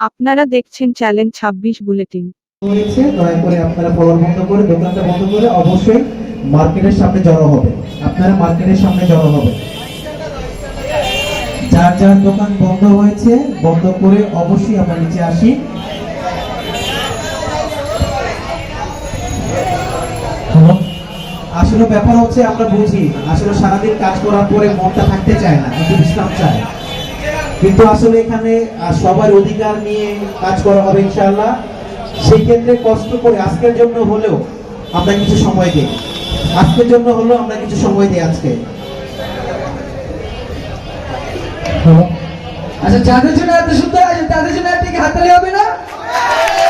আপনারা দেখছেন চ্যালেঞ্জ ছাব্বিশ বুলেটিন। দয়া করে দোকানটা বন্ধ করে অবশ্যই মার্কেটের সামনে জড়ো হবে আপনারা মার্কেটের সামনে জড়ো হবে যার যার দোকান বন্ধ হয়েছে, বন্ধ করে অবশ্যই আমরা নিচে আসি। আসলে ব্যাপার হচ্ছে আমরা বুঝি, আসলে সারাদিন কাজ করার পরে মনটা থাকতে চায় না কিন্তু বিশ্রাম চায়। কিন্তু আসলে এখানে সবার অধিকার নিয়ে কাজ করা হবে ইনশাআল্লাহ। সেই ক্ষেত্রে কষ্ট করে আজকের জন্য হলেও আমরা কিছু সময় দিই। আজকের জন্য হলেও আমরা কিছু সময় দিই আজকে। আচ্ছা যাদের জন্য এত সুন্দর আছে তাদের জন্য একটি হাততালি হবে না?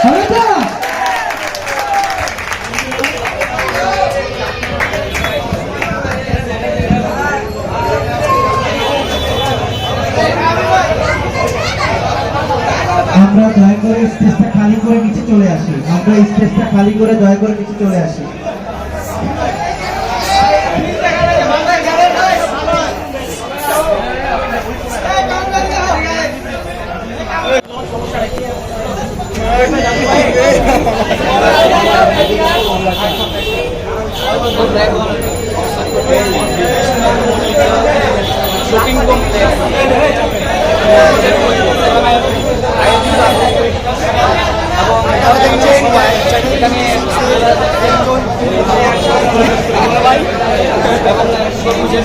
হবে তো? আমরা দয়া করে স্টেজটা খালি করে নিচে চলে আসি। আমরা স্টেজটা খালি করে দয়া করে নিচে চলে আসি এবং আমাদের যে এখানে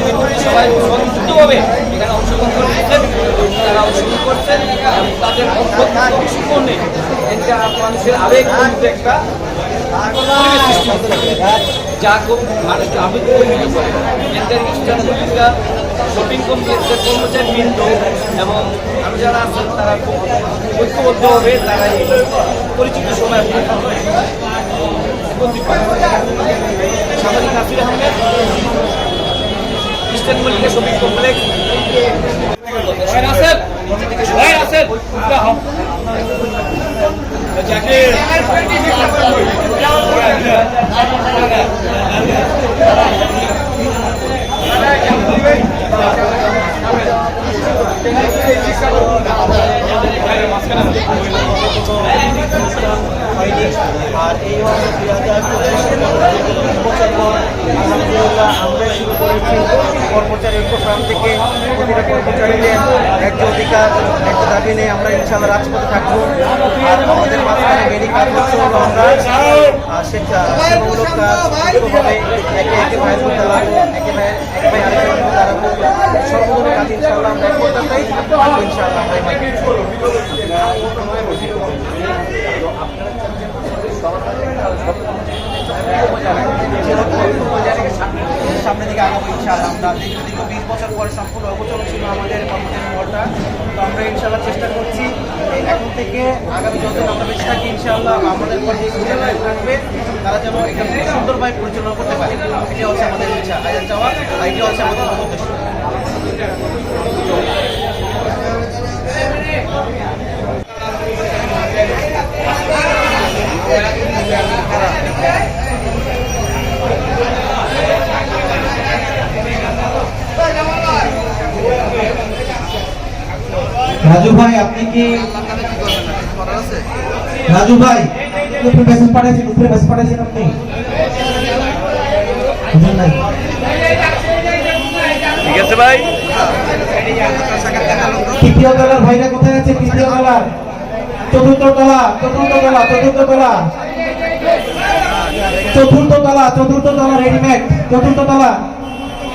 এবং সবাই স্বতন্ত্রভাবে এখানে অংশগ্রহণ করেছেন, তারা অংশগ্রহণ করছেন তাদের এটা মানুষের আবেগ একটা যা খুব মানুষকে আবেগপ্রবণিত করে। এদের স্ট্যান্ডার্ডিকা শপিং কমপ্লেক্সের কর্মচারী বৃন্দ এবং আমি যারা আছেন, তারা খুব ঐক্যবদ্ধভাবে তারা এই পরিচিত সময় সাংবাদিক Nasir Ahmed Eastern Mallika shopping complex আছেন আছেন জাকির আর এই হচ্ছে দুই হাজার চব্বিশ বছর আলহামদুলিল্লাহ আমরাই শুরু করেছি কর্মচারী ঐক্য ফ্রাম থেকে প্রতিটা কর্মচারীদের ন্যায্য অধিকার, ন্যায্য দাবি নিয়ে আমরা ইনশাল্লাহ রাজপথে থাকব। আর আমাদের মাঝখানে মেডিকেল আমরা সেটা সেবামূলক কাজ সুস্থভাবে কাজ ইনশাল্লাহ আমরা করতে চাই ইনশাল্লাহ ভাই ভাই সামনের দিকে আগাবো আমরা দীর্ঘ বিশ বছর পরে সম্পূর্ণ অগোচর ছিল আমাদের কর্মচারী মহলটা তো আমরা ইনশাল্লাহ চেষ্টা করছি এখন থেকে আগামী যত আমরা বেশি থাকি, ইনশাআল্লাহ আমাদের পর যে পরিচালনা থাকবে, তারা যেন এটা সুন্দরভাবে পরিচালনা করতে পারে। এটা হচ্ছে আমাদের ইচ্ছা। চাওয়া এটা হচ্ছে আমাদের উদ্দেশ্য। রাজু ভাই আপনি কি রাজু ভাই উপরে মেসেজ পাঠাইছেন উপরে মেসেজ পাঠাইছেন আপনি? ঠিক আছে ভাই। তৃতীয় তলার ভাইরা কোথায় আছে? তৃতীয় তলার। চতুর্থ তলা চতুর্থ তলা চতুর্থ তলা। চতুর্থ তলা চতুর্থ তলা রেডিমেড চতুর্থ তলা।